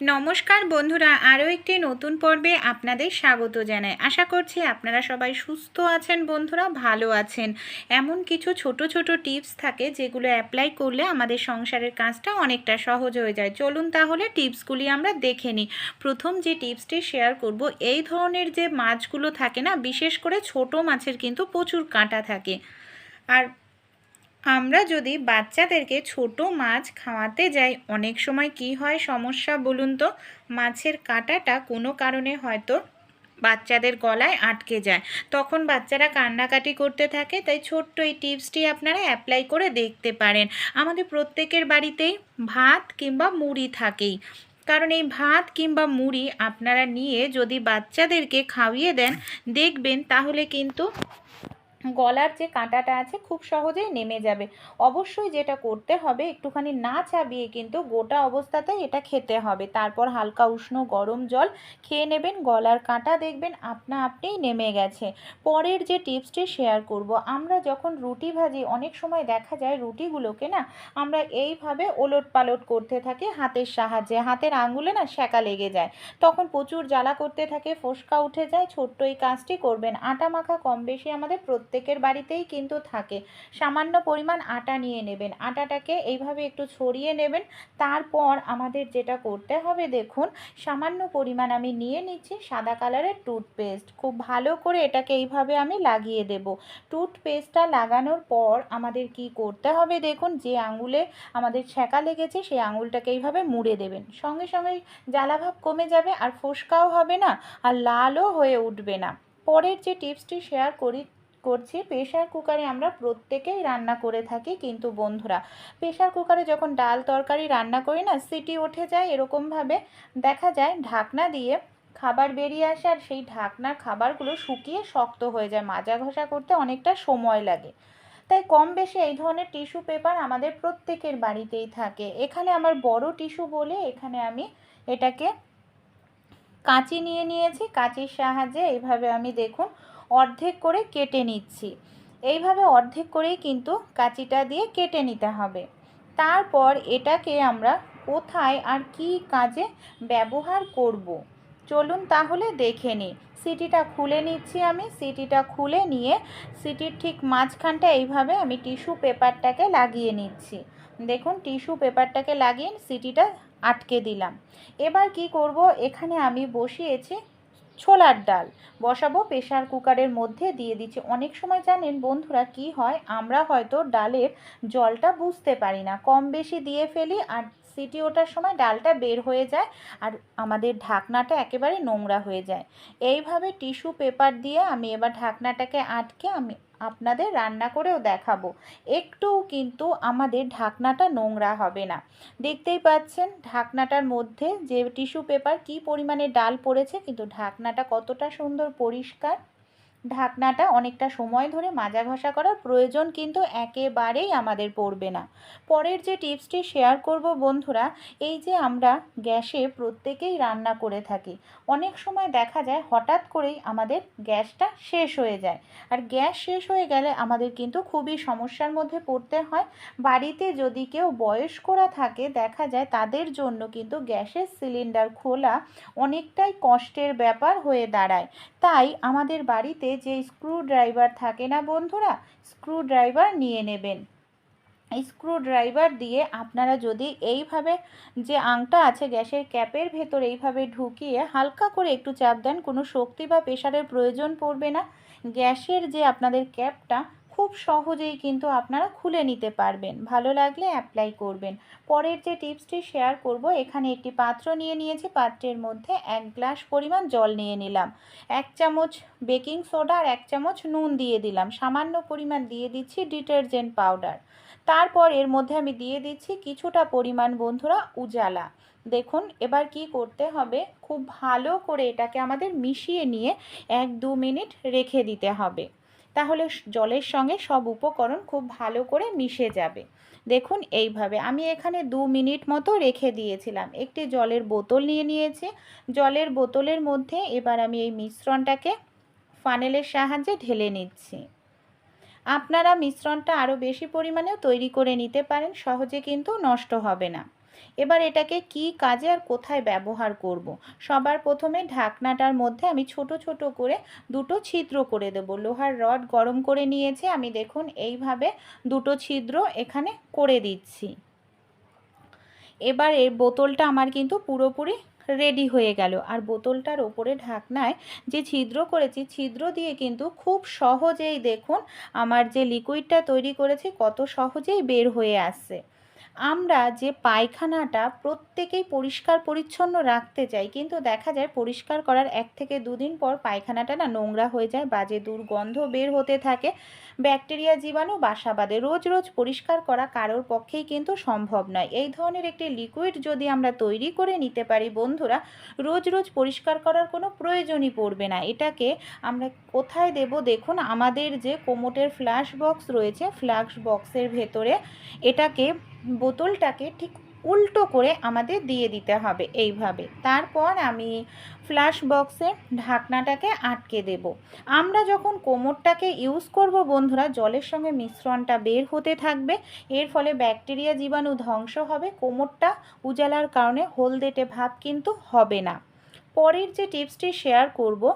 নমস্কার বন্ধুরা, আরও একটি নতুন পর্বে আপনাদের স্বাগত জানাই। আশা করছি আপনারা সবাই সুস্থ আছেন বন্ধুরা, ভালো আছেন। এমন কিছু ছোট ছোট টিপস থাকে যেগুলো অ্যাপ্লাই করলে আমাদের সংসারের কাজটা অনেকটা সহজ হয়ে যায়। চলুন তাহলে টিপসগুলি আমরা দেখে নিই। প্রথম যে টিপসটি শেয়ার করব, এই ধরনের যে মাছগুলো থাকে না, বিশেষ করে ছোট মাছের কিন্তু প্রচুর কাঁটা থাকে। আর আমরা যদি বাচ্চাদেরকে ছোট মাছ খাওয়াতে যাই, অনেক সময় কি হয় সমস্যা বলুন তো? মাছের কাঁটাটা কোনো কারণে হয়তো বাচ্চাদের গলায় আটকে যায়। তখন বাচ্চারা কান্নাকাটি করতে থাকে, তাই ছোট্ট এই টিপসটি আপনারা অ্যাপ্লাই করে দেখতে পারেন। আমাদের প্রত্যেকের বাড়িতেই ভাত কিংবা মুড়ি থাকেই। কারণ এই ভাত কিংবা মুড়ি আপনারা নিয়ে যদি বাচ্চাদেরকে খাইয়ে দেন, দেখবেন তাহলে কিন্তু গলার যে কাঁটাটা আছে খুব সহজেই নেমে যাবে। অবশ্যই যেটা করতে হবে, একটুখানি না চাবিয়ে কিন্তু গোটা অবস্থাতেই এটা খেতে হবে। তারপর হালকা উষ্ণ গরম জল খেয়ে নেবেন, গলার কাঁটা দেখবেন আপনা আপনিই নেমে গেছে। পরের যে টিপসটি শেয়ার করব, আমরা যখন রুটি ভাজি, অনেক সময় দেখা যায় রুটিগুলোকে না আমরা এইভাবে ওলট পালট করতে থাকি হাতের সাহায্যে, হাতের আঙুলে না সেকা লেগে যায়। তখন প্রচুর জ্বালা করতে থাকে, ফোসকা উঠে যায়, ছোট্ট এই কাজটি করবেন। আটা মাখা কম বেশি আমাদের প্রত্যেকের বাড়িতেই কিন্তু থাকে। সামান্য পরিমাণ আটা নিয়ে নেবেন। আটাটাকে এইভাবে একটু ছড়িয়ে নেবেন। তারপর আমাদের যেটা করতে হবে দেখুন, সামান্য পরিমাণ আমি নিয়ে নিচ্ছি সাদা কালারের টুথপেস্ট। খুব ভালো করে এটাকে এইভাবে আমি লাগিয়ে দেব। টুথপেস্টটা লাগানোর পর আমাদের কি করতে হবে দেখুন, যে আঙুলে আমাদের ছ্যাঁকা লেগেছে সেই আঙুলটাকে এইভাবে মুড়ে দেবেন। সঙ্গে সঙ্গে জ্বালাভাব কমে যাবে আর ফোসকাও হবে না আর লালও হয়ে উঠবে না। পরের যে টিপসটি শেয়ার করি করছি প্রেশার কুকারে আমরা প্রত্যেকেই রান্না করে থাকি কিন্তু বন্ধুরা। প্রেশার কুকারে যখন ডাল তরকারি রান্না করি না, সিটি উঠে যায় এরকমভাবে। দেখা যায় ঢাকনা দিয়ে খাবার বেরিয়ে আসে আর সেই ঢাকনার খাবারগুলো শুকিয়ে শক্ত হয়ে যায়, মাজা ঘষা করতে অনেকটা সময় লাগে। তাই কম বেশি এই ধরনের টিস্যু পেপার আমাদের প্রত্যেকের বাড়িতেই থাকে। এখানে আমার বড় টিস্যু বলে এখানে আমি এটাকে কাঁচি নিয়ে নিয়েছি। কাঁচির সাহায্যে এইভাবে আমি দেখুন অর্ধেক করে কেটে নিচ্ছি। এইভাবে অর্ধেক করেই কিন্তু কাঁচিটা দিয়ে কেটে নিতে হবে। তারপর এটাকে আমরা কোথায় আর কি কাজে ব্যবহার করব। চলুন তাহলে দেখে নিই। সিটিটা খুলে নিচ্ছি আমি। সিটিটা খুলে নিয়ে সিটির ঠিক মাঝখানটা এইভাবে আমি টিস্যু পেপারটাকে লাগিয়ে নিচ্ছি। দেখুন, টিস্যু পেপারটাকে লাগিয়ে সিটিটা আটকে দিলাম। এবার কি করব? এখানে আমি বসিয়েছি ছোলার ডাল। বসাবো প্রেশার কুকারের মধ্যে দিয়ে দিচ্ছি। অনেক সময় জানেন বন্ধুরা কি হয়? আমরা হয়তো ডালের জলটা বুঝতে পারি না। কম বেশি দিয়ে ফেলি আর সিটি ওঠার সময় ডালটা বের হয়ে যায় আর আমাদের ঢাকনাটা একেবারে নোংরা হয়ে যায়। এইভাবে টিস্যু পেপার দিয়ে আমি এবার ঢাকনাটাকে আটকে আমি আপনাদের রান্না করেও দেখাবো। একটুও কিন্তু আমাদের ঢাকনাটা নোংরা হবে না। দেখতেই পাচ্ছেন ঢাকনাটার মধ্যে যে টিস্যু পেপার কি পরিমাণে ডাল পড়েছে, কিন্তু ঢাকনাটা কতটা সুন্দর পরিষ্কার। ঢাকনাটা অনেকটা সময় ধরে মাজা ঘষা করার প্রয়োজন কিন্তু একেবারেই আমাদের পড়বে না। পরের যে টিপসটি শেয়ার করব বন্ধুরা, এই যে আমরা গ্যাসে প্রত্যেকেই রান্না করে থাকি, অনেক সময় দেখা যায় হঠাৎ করেই আমাদের গ্যাসটা শেষ হয়ে যায়। আর গ্যাস শেষ হয়ে গেলে আমাদের কিন্তু খুবই সমস্যার মধ্যে পড়তে হয়। বাড়িতে যদি কেউ বয়স্করা থাকে, দেখা যায় তাদের জন্য কিন্তু গ্যাসের সিলিন্ডার খোলা অনেকটাই কষ্টের ব্যাপার হয়ে দাঁড়ায়। তাই আমাদের বাড়িতে যে স্ক্রু ড্রাইভার থাকে না বন্ধুরা স্ক্রু ড্রাইভার নিয়ে নেবেন। স্ক্রু ড্রাইভার দিয়ে আপনারা যদি এইভাবে যে আংটা আছে গ্যাসের ক্যাপের ভেতর এইভাবে ঢুকিয়ে হালকা করে একটু চাপ দেন, কোনো শক্তি বা প্রেশারের প্রয়োজন পড়বে না। গ্যাসের যে আপনাদের ক্যাপটা খুব সহজেই কিন্তু আপনারা খুলে নিতে পারবেন। ভালো লাগলে অ্যাপ্লাই করবেন। পরের যে টিপসটি শেয়ার করব, এখানে একটি পাত্র নিয়ে নিয়েছি। পাত্রের মধ্যে এক গ্লাস পরিমাণ জল নিয়ে নিলাম। এক চামচ বেকিং সোডা আর এক চামচ নুন দিয়ে দিলাম। সামান্য পরিমাণ দিয়ে দিচ্ছি ডিটারজেন্ট পাউডার তারপর এর মধ্যে আমি দিয়ে দিচ্ছি কিছুটা পরিমাণ বন্ধুরা উজালা। দেখুন, এবার কি করতে হবে? খুব ভালো করে এটাকে আমাদের মিশিয়ে নিয়ে এক দু মিনিট রেখে দিতে হবে। তাহলে জলের সঙ্গে সব উপকরণ খুব ভালো করে মিশে যাবে। দেখুন এইভাবে। আমি এখানে দু মিনিট মতো রেখে দিয়েছিলাম। একটি জলের বোতল নিয়ে নিয়েছি। জলের বোতলের মধ্যে এবার আমি এই মিশ্রণটাকে ফানেলের সাহায্যে ঢেলে নিচ্ছি। আপনারা মিশ্রণটা আরও বেশি পরিমাণেও তৈরি করে নিতে পারেন। সহজে কিন্তু নষ্ট হবে না। এবার এটাকে কি কাজে আর কোথায় ব্যবহার করব। সবার প্রথমে ঢাকনাটার মধ্যে আমি ছোট ছোট করে দুটো ছিদ্র করে দেব। লোহার রড গরম করে নিয়েছে। আমি দেখুন এইভাবে দুটো ছিদ্র এখানে করে দিচ্ছি। এবার এই বোতলটা আমার কিন্তু পুরোপুরি রেডি হয়ে গেল। আর বোতলটার ওপরে ঢাকনায় যে ছিদ্র করেছি, ছিদ্র দিয়ে কিন্তু খুব সহজেই দেখুন আমার যে লিকুইডটা তৈরি করেছি, কত সহজেই বের হয়ে আসছে। আমরা যে পায়খানাটা প্রত্যেকেই পরিষ্কার পরিচ্ছন্ন রাখতে চাই, কিন্তু দেখা যায় পরিষ্কার করার এক থেকে দুদিন পর পায়খানাটা না নোংরা হয়ে যায় বাজে দুর্গন্ধ বের হতে থাকে, ব্যাকটেরিয়া জীবাণু বাসা বাঁধে রোজ রোজ পরিষ্কার করা কারোর পক্ষেই কিন্তু সম্ভব নয়। এই ধরনের একটি লিকুইড যদি আমরা তৈরি করে নিতে পারি বন্ধুরা, রোজ রোজ পরিষ্কার করার কোনো প্রয়োজনই পড়বে না। এটাকে আমরা কোথায় দেব? দেখুন, আমাদের যে কোমোটের ফ্ল্যাশ বক্স রয়েছে ফ্ল্যাশ বক্সের ভেতরে এটাকে বোতলটাকে ঠিক উল্টো করে আমাদের দিয়ে দিতে হবে এইভাবে। তারপর আমি ফ্ল্যাশ বক্সের ঢাকনাটাকে আটকে দেব। আমরা যখন কোমরটাকে ইউজ করব বন্ধুরা, জলের সঙ্গে মিশ্রণটা বের হতে থাকবে। এর ফলে ব্যাকটেরিয়া জীবাণু ধ্বংস হবে, কোমরটা উজালার কারণে হলদেটে ভাব কিন্তু হবে না। পরের যে টিপসটি শেয়ার করব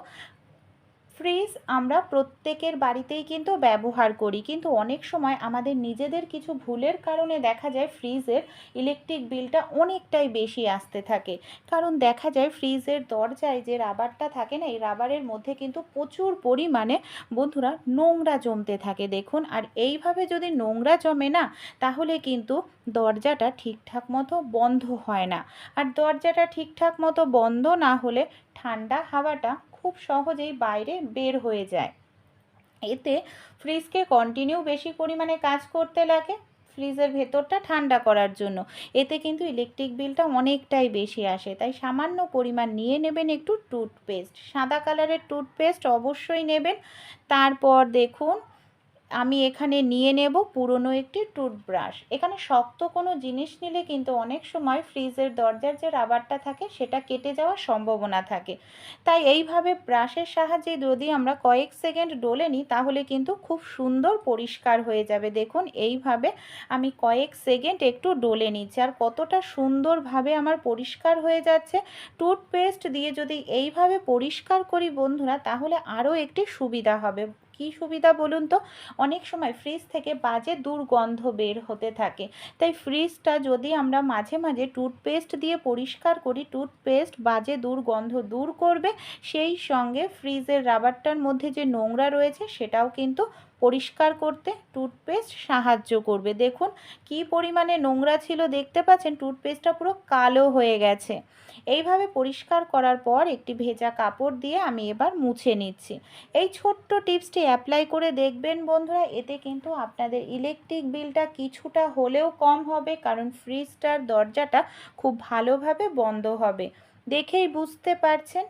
ফ্রিজ আমরা প্রত্যেকের বাড়িতেই কিন্তু ব্যবহার করি। কিন্তু অনেক সময় আমাদের নিজেদের কিছু ভুলের কারণে দেখা যায় ফ্রিজের ইলেকট্রিক বিলটা অনেকটাই বেশি আসতে থাকে। কারণ দেখা যায় ফ্রিজের দরজায় যে রাবারটা থাকে না, এই রাবারের মধ্যে কিন্তু প্রচুর পরিমাণে বন্ধুরা নোংরা জমতে থাকে। দেখুন, আর এইভাবে যদি নোংরা জমে না, তাহলে কিন্তু দরজাটা ঠিকঠাক মতো বন্ধ হয় না। আর দরজাটা ঠিকঠাক মতো বন্ধ না হলে ঠান্ডা হাওয়াটা খুব সহজেই বাইরে বের হয়ে যায়। এতে ফ্রিজকে কন্টিনিউ বেশি পরিমাণে কাজ করতে লাগে, ফ্রিজের ভেতরটা ঠান্ডা করার জন্য। এতে কিন্তু ইলেকট্রিক বিলটা অনেকটাই বেশি আসে। তাই সামান্য পরিমাণ নিয়ে নেবেন একটু টুথপেস্ট সাদা কালারের টুথপেস্ট অবশ্যই নেবেন। তারপর দেখুন আমি এখানে নিয়ে নেব পুরনো একটি টুথব্রাশ। এখানে শক্ত কোনো জিনিস নিলে কিন্তু অনেক সময় ফ্রিজের দরজার যে রাবারটা থাকে, সেটা কেটে যাওয়ার সম্ভাবনা থাকে। তাই এইভাবে ব্রাশের সাহায্যে যদি আমরা কয়েক সেকেন্ড ডলে নিই, তাহলে কিন্তু খুব সুন্দর পরিষ্কার হয়ে যাবে। দেখুন, এইভাবে আমি কয়েক সেকেন্ড একটু ডলে নিচ্ছি। আর কতটা সুন্দরভাবে আমার পরিষ্কার হয়ে যাচ্ছে। টুথপেস্ট দিয়ে যদি এইভাবে পরিষ্কার করি বন্ধুরা, তাহলে আরও একটি সুবিধা হবে। কি সুবিধা বলুন তো? অনেক সময় ফ্রিজ থেকে বাজে দুর্গন্ধ বের হতে থাকে। তাই ফ্রিজটা যদি আমরা মাঝে মাঝে টুথপেস্ট দিয়ে পরিষ্কার করি টুথপেস্ট বাজে দুর্গন্ধ দূর করবে। সেই সঙ্গে ফ্রিজের রাবারটার মধ্যে যে নোংরা রয়েছে, সেটাও কিন্তু পরিষ্কার করতে টুথপেস্ট সাহায্য করবে। দেখুন কি পরিমাণে নোংরা ছিল, দেখতে পাচ্ছেন টুথপেস্টটা পুরো কালো হয়ে গেছে। এইভাবে পরিষ্কার করার পর একটি ভেজা কাপড় দিয়ে আমি এবার মুছে নিচ্ছি। এই ছোট্ট টিপসটি অ্যাপ্লাই করে দেখবেন বন্ধুরা, এতে কিন্তু আপনাদের ইলেকট্রিক বিলটা কিছুটা হলেও কম হবে, কারণ ফ্রিজটার দরজাটা খুব ভালোভাবে বন্ধ হবে। দেখেই বুঝতে পারছেন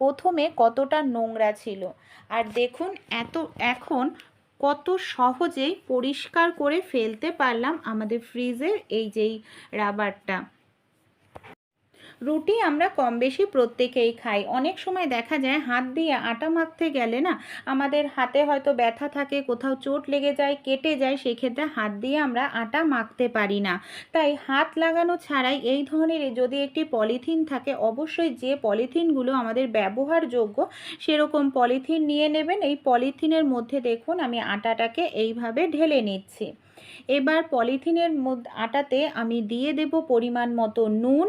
প্রথমে কতটা নোংরা ছিল। আর দেখুন এত, এখন কত সহজেই পরিষ্কার করে ফেলতে পারলাম আমাদের ফ্রিজের এই যেই রাবারটা রুটি আমরা কম বেশি প্রত্যেকেই খাই। অনেক সময় দেখা যায় হাত দিয়ে আটা মাখতে গেলে না আমাদের হাতে হয়তো ব্যথা থাকে, কোথাও চোট লেগে যায়, কেটে যায়, সেক্ষেত্রে হাত দিয়ে আমরা আটা মাখতে পারি না। তাই হাত লাগানো ছাড়াই এই ধরনের যদি একটি পলিথিন থাকে, অবশ্যই যে পলিথিনগুলো আমাদের ব্যবহারযোগ্য সেরকম পলিথিন নিয়ে নেবেন। এই পলিথিনের মধ্যে দেখুন, আমি আটাটাকে এইভাবে ঢেলে নিচ্ছি। এবার পলিথিনের আটাতে আমি দিয়ে দেব পরিমাণ মতো নুন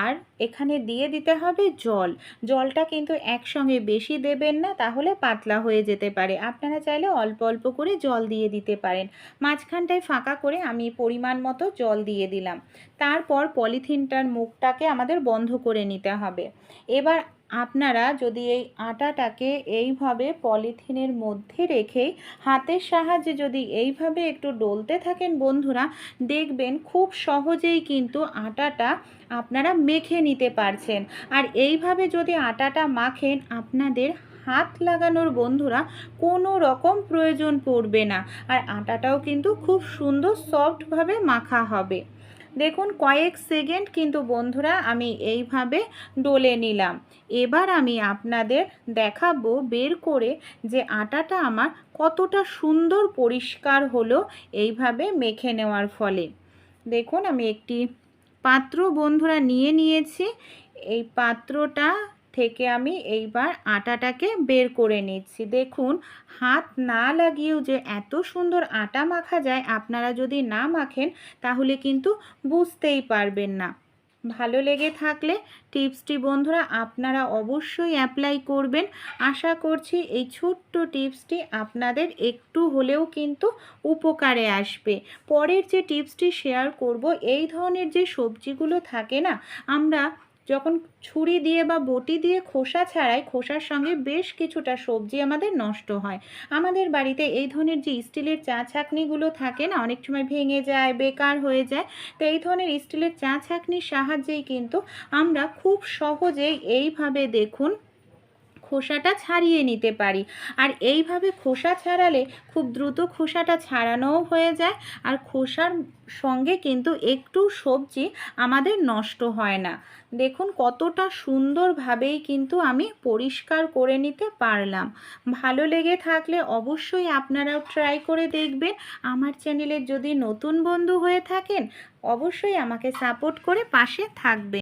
আর এখানে দিয়ে দিতে হবে জল। জলটা কিন্তু একসঙ্গে বেশি দেবেন না, তাহলে পাতলা হয়ে যেতে পারে। আপনারা চাইলে অল্প অল্প করে জল দিয়ে দিতে পারেন। মাঝখানটায় ফাঁকা করে আমি পরিমাণ মতো জল দিয়ে দিলাম। তারপর পলিথিনটার মুখটাকে আমাদের বন্ধ করে নিতে হবে। এবার আপনারা যদি এই আটাটাকে এইভাবে পলিথিনের মধ্যে রেখেই হাতের সাহায্যে যদি এইভাবে একটু ডলতে থাকেন বন্ধুরা, দেখবেন খুব সহজেই কিন্তু আটাটা আপনারা মেখে নিতে পারছেন। আর এইভাবে যদি আটাটা মাখেন, আপনাদের হাত লাগানোর বন্ধুরা কোনো রকম প্রয়োজন পড়বে না। আর আটাটাও কিন্তু খুব সুন্দর সফটভাবে মাখা হবে। দেখুন, কয়েক সেকেন্ড কিন্তু বন্ধুরা আমি এইভাবে ডলে নিলাম। এবার আমি আপনাদের দেখাবো বের করে যে আটাটা আমার কতটা সুন্দর পরিষ্কার হলো এইভাবে মেখে নেওয়ার ফলে। দেখুন, আমি একটি পাত্র বন্ধুরা নিয়ে নিয়েছি। এই পাত্রটা থেকে আমি এইবার আটাটাকে বের করে নিচ্ছি। দেখুন, হাত না লাগিয়েও যে এত সুন্দর আটা মাখা যায়, আপনারা যদি না মাখেন, তাহলে কিন্তু বুঝতেই পারবেন না। ভালো লেগে থাকলে টিপসটি বন্ধুরা আপনারা অবশ্যই অ্যাপ্লাই করবেন। আশা করছি এই ছোট্ট টিপসটি আপনাদের একটু হলেও কিন্তু উপকারে আসবে। পরের যে টিপসটি শেয়ার করব, এই ধরনের যে সবজিগুলো থাকে না, আমরা যখন ছুরি দিয়ে বা বটি দিয়ে খোসা ছাড়াই খোসার সঙ্গে বেশ কিছুটা সবজি আমাদের নষ্ট হয়। আমাদের বাড়িতে এই ধরনের যে স্টিলের চা ছাঁকনিগুলো থাকে না, অনেক সময় ভেঙে যায়, বেকার হয়ে যায়, তো এই ধরনের স্টিলের চা ছাঁকনির সাহায্যেই কিন্তু আমরা খুব সহজেই এইভাবে দেখুন খোসাটা ছাড়িয়ে নিতে পারি। আর এইভাবে খোসা ছাড়ালে খুব দ্রুত খোসাটা ছাড়ানোও হয়ে যায়। আর খোসার সঙ্গে কিন্তু একটু সবজি আমাদের নষ্ট হয় না। দেখুন কতটা সুন্দরভাবেই কিন্তু আমি পরিষ্কার করে নিতে পারলাম। ভালো লেগে থাকলে অবশ্যই আপনারাও ট্রাই করে দেখবেন। আমার চ্যানেলের যদি নতুন বন্ধু হয়ে থাকেন, অবশ্যই আমাকে সাপোর্ট করে পাশে থাকবেন।